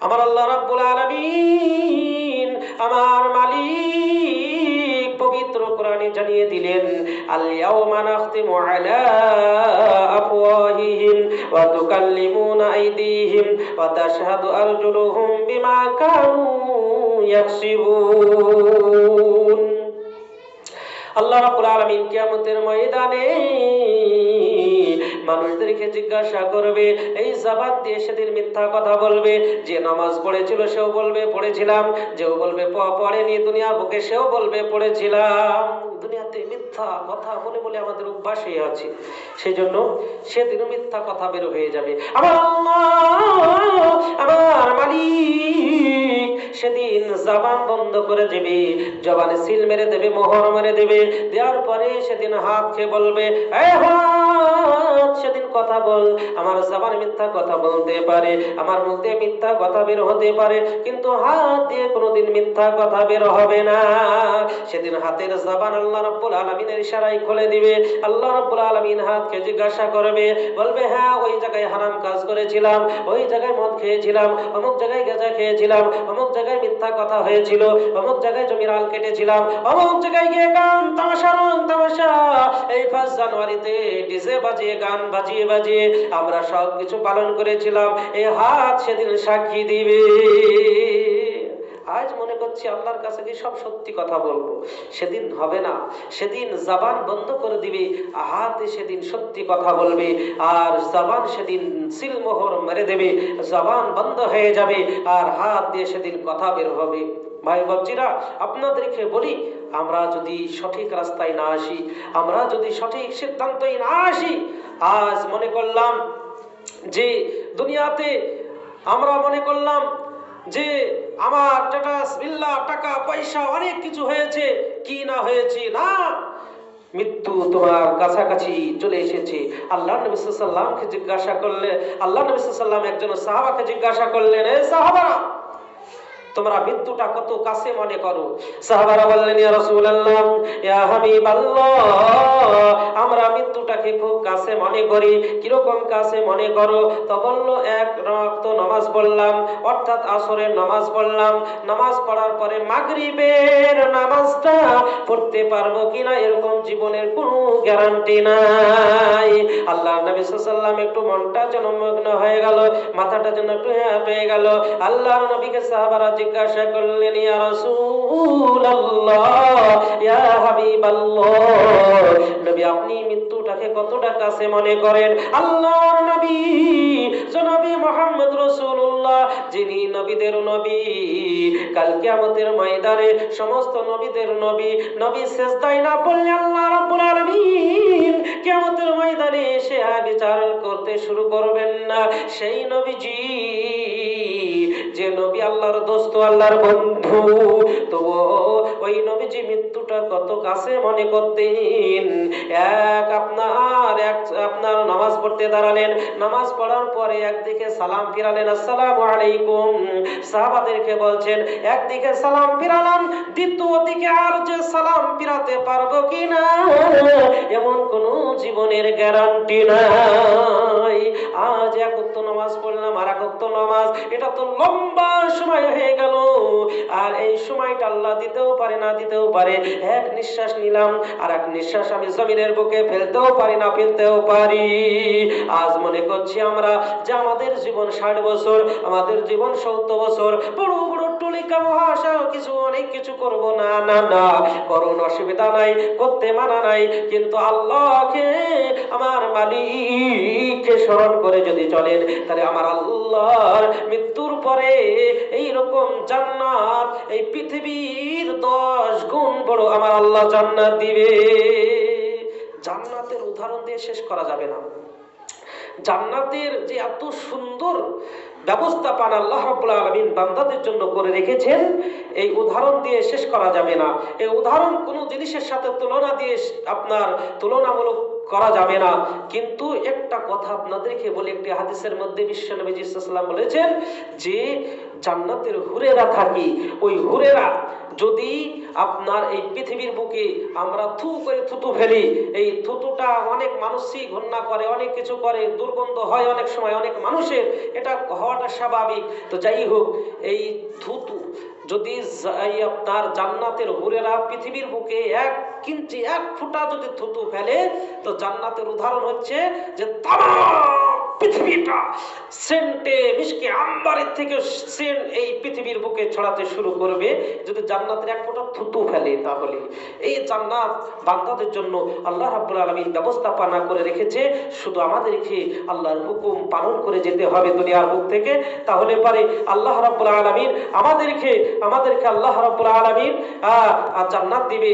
আমার আল্লাহ রাব্বুল আলামিন আমার মালিক পবিত্র কোরআনে জানিয়ে দিলেন, আল ইয়াউমা নাখতিমু আলা আফওয়াহিহিম ওয়া তুকাল্লিমুনা আইদিহিম ওয়া তাশহাদু আরজুলুহুম বিমা কানু ইয়াকসিবুন আল্লাহ রাব্বুল আলামিন কিয়ামতের ময়দানে মানুষদেরকে জিজ্ঞাসা করবে, এই জবান দিয়ে সেদিন মিথ্যা কথা বলবে? যে নামাজ পড়েছিল সেও বলবে, পড়েছিলাম। যেও বলবে পড়েনি দুনিয়ার বুকে, সেও বলবে, পড়েছিলাম। দুনিয়াতে মিথ্যা কথা বলে বলে আমাদের অভ্যাসে আছে। সেই জন্য সেদিনও মিথ্যা কথা বের হয়ে যাবে। আমার আমার মালিক। সেদিন জবান বন্ধ করে দেবে, জবানে সিল মেরে দেবে, মোহর মেরে দেবে, দেওয়ার পরে সেদিন হাত খেয়ে বলবে সেদিন কথা বল, আমার জবান মিথ্যা কথা বলতে পারে, আমার মুখ দিয়ে মিথ্যা কথা বের হতে পারে, কিন্তু হাত দিয়ে কোনোদিন মিথ্যা কথা বের হবে না। সেদিন হাতের জবান আল্লাহ রাব্বুল আলামিনের ইশারায় খুলে দিবে, আল্লাহ রাব্বুল আলামিন হাতকে জিজ্ঞাসা করবে, বলবে হ্যাঁ ওই জায়গায় হারাম কাজ করেছিলাম, ওই জায়গায় মদ খেয়েছিলাম, অমুক জায়গায় গেজা খেয়েছিলাম, অমুক জায়গায় মিথ্যা কথা হয়েছিল, অমুক জায়গায় জমির আল কেটেছিলাম, অমুক জায়গায় গিয়ে গান তামাশা, রং তামাশা। এই ফার্স্ট জানুয়ারিতে ডিজে বাজিয়ে, গান বাজিয়ে বাজিয়ে আমরা সব কিছু পালন করেছিলাম। এ হাত সেদিন সাক্ষী দিবে। আজ মনে করছি আল্লাহর কাছে কি সব সত্যি কথা বলব। সেদিন হবে না। সেদিন জাবান বন্ধ করে দিবে। হাতে সেদিন সত্যি কথা বলবে। আর জাবান সেদিন সিলমোহর মেরে দেবে। জাবান বন্ধ হয়ে যাবে। আর হাত দিয়ে সেদিন কথা বের হবে। ভাই বাবজিরা আপনাদেরকে বলি, আমরা যদি সঠিক রাস্তায় না আসি, আমরা যদি সঠিক সিদ্ধান্তই না আসি, আজ মনে করলাম যে দুনিয়াতে আমরা মনে করলাম যে আমার স্ট্যাটাস বিল্লা টাকা, পয়সা, অনেক কিছু হয়েছে, কি না হয়েছে, না? মৃত্যু তোমার কাছাকাছি চলে এসেছে। আল্লাহ নবী সাল্লামকে জিজ্ঞাসা করলে, আল্লাহ নবী সাল্লাম একজন সাহাবাকে জিজ্ঞাসা করলেন, এ সাহাবারা তোমরা মৃত্যুটা কত কাছে মনে করো? সাহাবারা বললেন, ইয়া রাসূলুল্লাহ, ইয়া হাবিবাল্লাহ, আমরা মৃত্যুটাকে খুব কাছে মনে করি। কীরকম কাছে মনে করো? তো বলল এক রক্ত নামাজ পড়লাম, অর্থাৎ আসরের নামাজ পড়লাম। নামাজ পড়ার পরে মাগরিবের নামাজটা পড়তে পারব কিনা এরকম জীবনের কোনো গ্যারান্টি নাই। আল্লাহ নবী সাল্লাম একটু মনটা যেন মগ্ন হয়ে গেল, মাথাটা যেন একটু হ্যাঁ পেয়ে গেল। আল্লাহর নবীকে সাহাবারা জিজ্ঞাসা করলেন, ইয়া ইয়া নবী, আপনি মৃত্যুটাকে কতটা কাছে মনে করেন? আল্লাহর নবী মোহাম্মদ যিনি নবীদের নবী ময়দানে সমস্ত নবীদের নবী নবী সেজদায় না পড়লে আল্লাহ রাব্বুল আলামিন কিয়ামতের ময়দানে এসে বিচার করতে শুরু করবেন না। সেই নবীজি যে নবী আল্লাহর দোস্ত, আল্লাহর বন্ধু, তো ওই নবীজি মৃত্যুটা কত কাছে মনে করতেন? এক আপনার এক আপনার নামাজ পড়তে দাঁড়ালেন। নামাজ পড়ার পরে একদিকে সালাম ফিরালেন, আসসালামু আলাইকুম। সাহাবাদেরকে বলছেন, একদিকে সালাম ফিরালাম, দ্বিতীয় দিকে আর যে সালাম ফিরাতে পারব কিনা এমন কোন জীবনের গ্যারান্টি নাই নামাজ, এটা তো লম্বা সময় হয়ে গেল। আর এই সময়টা আল্লাহ দিতেও পারে না, দিতেও পারে। এক নিঃশ্বাস নিলাম আর এক নিঃশ্বাস আমি জমিনের বুকে ফেলতেও পারি না, ফেলতেও পারি। আজ মনে করছি আমরা যে আমাদের জীবন ষাট বছর, আমাদের জীবন সত্তর বছর বড় বড় টুলিকা মহাশা কিছু অনেক কিছু করব না না না। করুন অসুবিধা নাই, করতে মানা নাই, কিন্তু আল্লাহকে, আমার মালিককে স্মরণ করে যদি চলেন, তাহলে আমার আল্লাহর মৃত্যুর পরে এই রকম জান্নাত, এই পৃথিবীর দশ গুণ বড় আমার আল্লাহ জান্নাত দিবে। জান্নাতের উদাহরণ দিয়ে শেষ করা যাবে না। জান্নাতের যে এত সুন্দর ব্যবস্থা পান আল্লাহ রাব্বুল আলামিন বান্দাদের জন্য করে রেখেছেন। এই উদাহরণ দিয়ে শেষ করা যাবে না। এই উদাহরণ কোনো জিনিসের সাথে তুলনা দিয়ে আপনার তুলনামূলক করা যাবে না। কিন্তু একটা কথা আপনাদেরকে বলি, একটি হাদিসের মধ্যে বিশ্বনবী ইসলাম বলেছেন যে, জান্নাতের হুরেরা থাকি, ওই হুরেরা যদি আপনার এই পৃথিবীর বুকে আমরা থু করে থুতু ফেলি, এই থুতুটা অনেক মানুষই ঘন্না করে, অনেক কিছু করে, দুর্গন্ধ হয় অনেক সময়, অনেক মানুষের, এটা হওয়াটা স্বাভাবিক। তো যাই হোক, এই থুতু যদি তার জান্নাতের হুরেরা পৃথিবীর বুকে এক কিঞ্চি এক ফুটা যদি থুতু ফেলে, তো জান্নাতের উদাহরণ হচ্ছে যে তাম পৃথিবীটা। সেন্টে মিশকে আম্বারের থেকে সেন্ট এই পৃথিবীর বুকে ছড়াতে শুরু করবে। যদি জান্নাতের এক ফোঁটা থুতু ফেলে তাহলে। এই জান্নাত বান্দাদের জন্য আল্লাহ রাব্বুল আলামিন ব্যবস্থাপনা করে রেখেছে। শুধু আমাদেরকে আল্লাহর হুকুম পালন করে যেতে হবে দুনিয়ার বুক থেকে। তাহলে পারে আল্লাহ রাব্বুল আলামিন আমাদেরকে আমাদেরকে আল্লাহ রাব্বুল আলামিন জান্নাত দিবে।